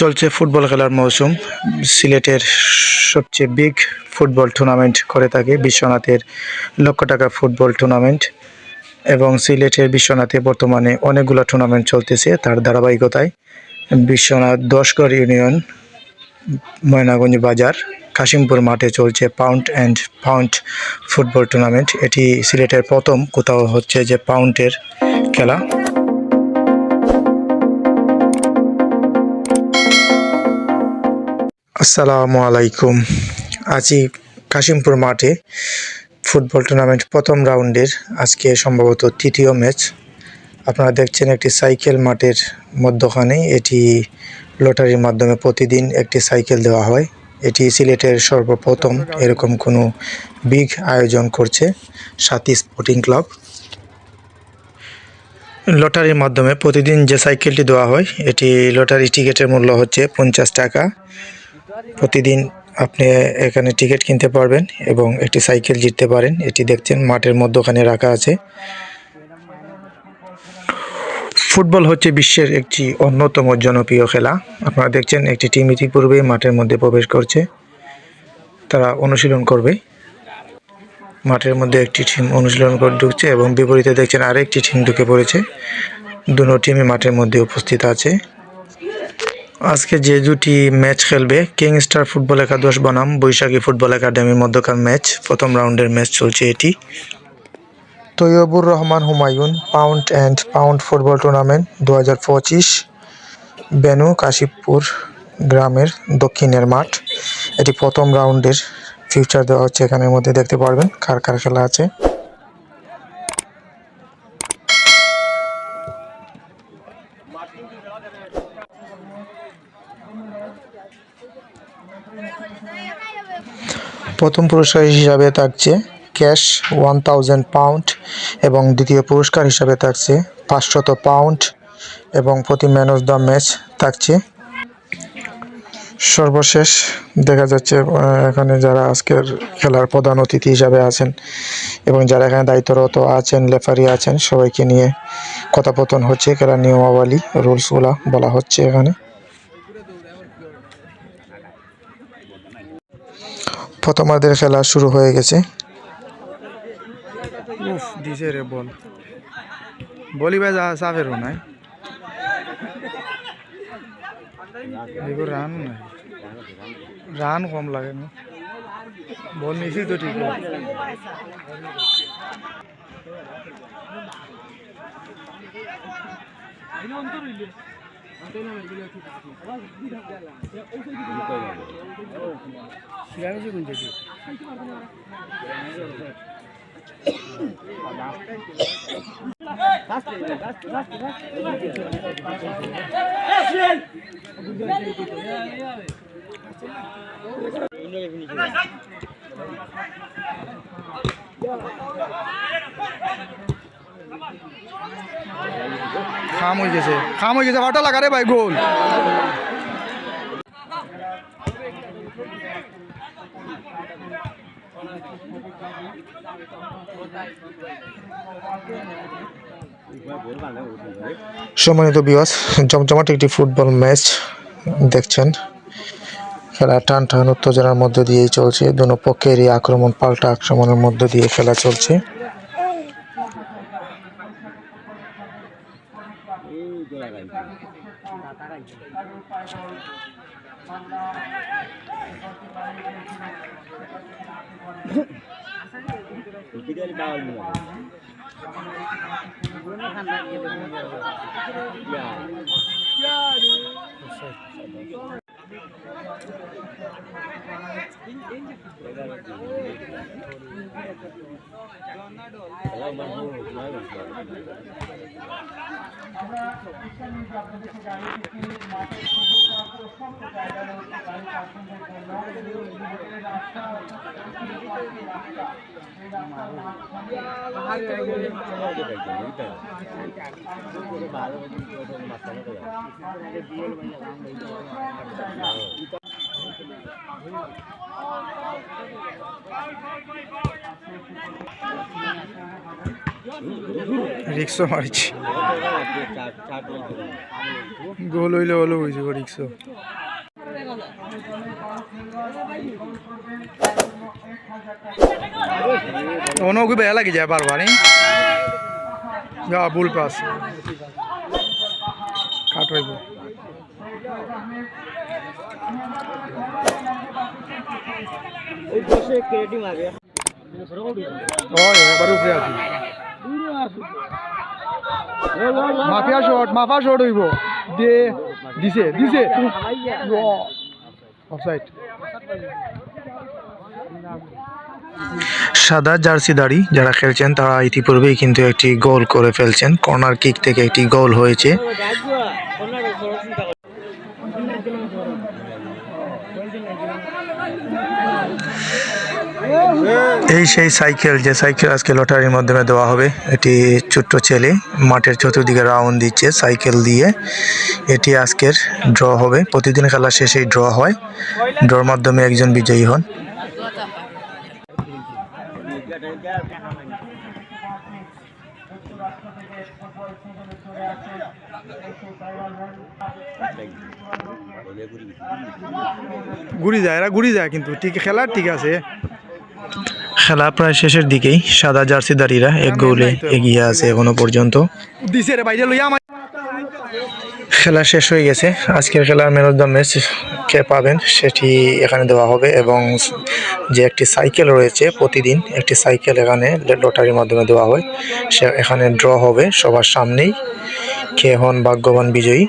চলছে ফুটবল খেলার মৌসুম। সিলেটের সবচেয়ে বিগ ফুটবল টুর্নামেন্ট করে থাকে বিশ্বনাথের লক্ষ টাকা ফুটবল টুর্নামেন্ট এবং সিলেটের বিশ্বনাথে বর্তমানে অনেকগুলো টুর্নামেন্ট চলতেছে তার ধারাবাহিকতায়। বিশ্বনাথ দশগড় ইউনিয়ন ময়নাগঞ্জ বাজার, কাশিমপুর মাঠে চলছে pound and pound football tournament এটি সিলেটের প্রথম কোথাও হচ্ছে যে পাউন্ডের খেলা। আসসালামু আলাইকুম। আছি কাশিমপুর মাঠে ফুটবল টুর্নামেন্ট প্রথম রাউন্ডের আজকে সম্ভবত তৃতীয় ম্যাচ। আপনারা দেখছেন একটি সাইকেল মাঠের মধ্যখানে, এটি লটারির মাধ্যমে প্রতিদিন একটি সাইকেল দেওয়া হয়। এটি সিলেটের সর্বপ্রথম এরকম কোনো বিগ আয়োজন করছে সাথী স্পোর্টিং ক্লাব। লটারির মাধ্যমে প্রতিদিন যে সাইকেলটি দেওয়া হয়, এটি লটারি টিকিটের মূল্য হচ্ছে পঞ্চাশ টাকা। প্রতিদিন আপনি এখানে টিকিট কিনতে পারবেন এবং একটি সাইকেল জিততে পারেন। এটি দেখছেন, মাঠের মধ্যখানে রাখা আছে। ফুটবল হচ্ছে বিশ্বের একটি অন্যতম জনপ্রিয় খেলা। আপনারা দেখছেন, একটি টিম ইতিপূর্বেই মাঠের মধ্যে প্রবেশ করছে। তারা অনুশীলন করবে। মাঠের মধ্যে একটি টিম অনুশীলন করে ঢুকছে এবং বিপরীতে দেখছেন, আরেকটি টিম ঢুকে পড়েছে। দুটো টিমই মাঠের মধ্যে উপস্থিত আছে। আজকে যে দুটি ম্যাচ খেলবে, কিং স্টার ফুটবল একাদশ বনাম, বৈশাখী ফুটবল একাডেমির মধ্যকার ম্যাচ, প্রথম রাউন্ডের ম্যাচ চলছে এটি। Taiyabur Rahman Humayun, pound and pound football tournament দু হাজার পঁচিশ, বেনু কাশিপুর গ্রামের দক্ষিণের মাঠ। এটি প্রথম রাউন্ডের ফিউচার দেওয়া হচ্ছে এখানের মধ্যে, দেখতে পারবেন কার কার খেলা আছে। প্রথম পুরস্কার হিসাবে থাকছে ক্যাশ ওয়ান থাউজেন্ড পাউন্ড এবং দ্বিতীয় পুরস্কার হিসাবে থাকছে পাঁচশত পাউন্ড এবং প্রতি ম্যান অফ দ্য ম্যাচ থাকছে সর্বশেষ দেখা যাচ্ছে এখানে যারা আজকের খেলার প্রধান অতিথি হিসাবে আছেন এবং যারা এখানে দায়িত্বরত আছেন লেফারি আছেন, সবাইকে নিয়ে কথাপতন হচ্ছে। খেলার নিয়মাবলী, রুলসগুলা বলা হচ্ছে এখানে। প্রথমার্ধের খেলা শুরু হয়ে গেছে। উফ, দিছে রে যা সাফেরও নাই। এগুলো রান নাই রান কম লাগে না? বল নিছি তো ঠিক আছে। খাম হয়ে গেছে, খাম হয়ে গেছে ওটা লাগা রে ভাই, গোল। সম্মানিত বিওয়াস জমজমাট একটি ফুটবল ম্যাচ দেখছেন। খেলা টান টান উত্তেজনার মধ্যে দিয়েই চলছে। দুনো পক্ষেরই আক্রমণ পাল্টা আক্রমণের মধ্য দিয়ে খেলা চলছে। Yeah. আমরা চব্বিশটা নিউজ আপনাদেরকে জানিয়েছি মাঠের সুযোগ পাত্র সব জায়গায় গাড়ি আসন রিক্সো মারিছি। গোল হইলে হলো বুঝব রিক্স। ওনো কি বেয়া লাগি যায় বারবার নি যা বুল পাস কাট হইব ওই এবার উপরে আছি মাফিয়া শট মাফা শট হইব দে দিছে দিছে অফসাইড। জার্সি দাড়ি যারা খেলছেন, তারা ইতিপূর্বেই কিন্তু একটি গোল করে ফেলছেন। কর্নার কিক থেকে একটি গোল হয়েছে। এই সেই সাইকেল, যে সাইকেল আজকে লটারির মাধ্যমে দেওয়া হবে, এটি ছোট্ট ছেলে, মাঠের চতুর্দিকে রাউন্ড দিচ্ছে, সাইকেল দিয়ে। এটি আজকের ড্র হবে প্রতিদিন খেলা শেষেই ড্র হয়। ড্রর মাধ্যমে একজন বিজয়ী হন। ঘুরি যায়, এরা ঘুরি যায় কিন্তু, ঠিক খেলার ঠিক আছে। খেলা প্রায় শেষের দিকেই সাদা জার্সিদারিরা এক গোলে এগিয়ে আছে এখনও পর্যন্ত। খেলা শেষ হয়ে গেছে। আজকের খেলার ম্যান অফ দ্য ম্যাচ কে পাবেন সেটি এখানে দেওয়া হবে এবং যে একটি সাইকেল রয়েছে প্রতিদিন, একটি সাইকেল এখানে লটারির মাধ্যমে দেওয়া হয়। সে এখানে ড্র হবে সবার সামনেই। কে হন ভাগ্যবান বিজয়ী।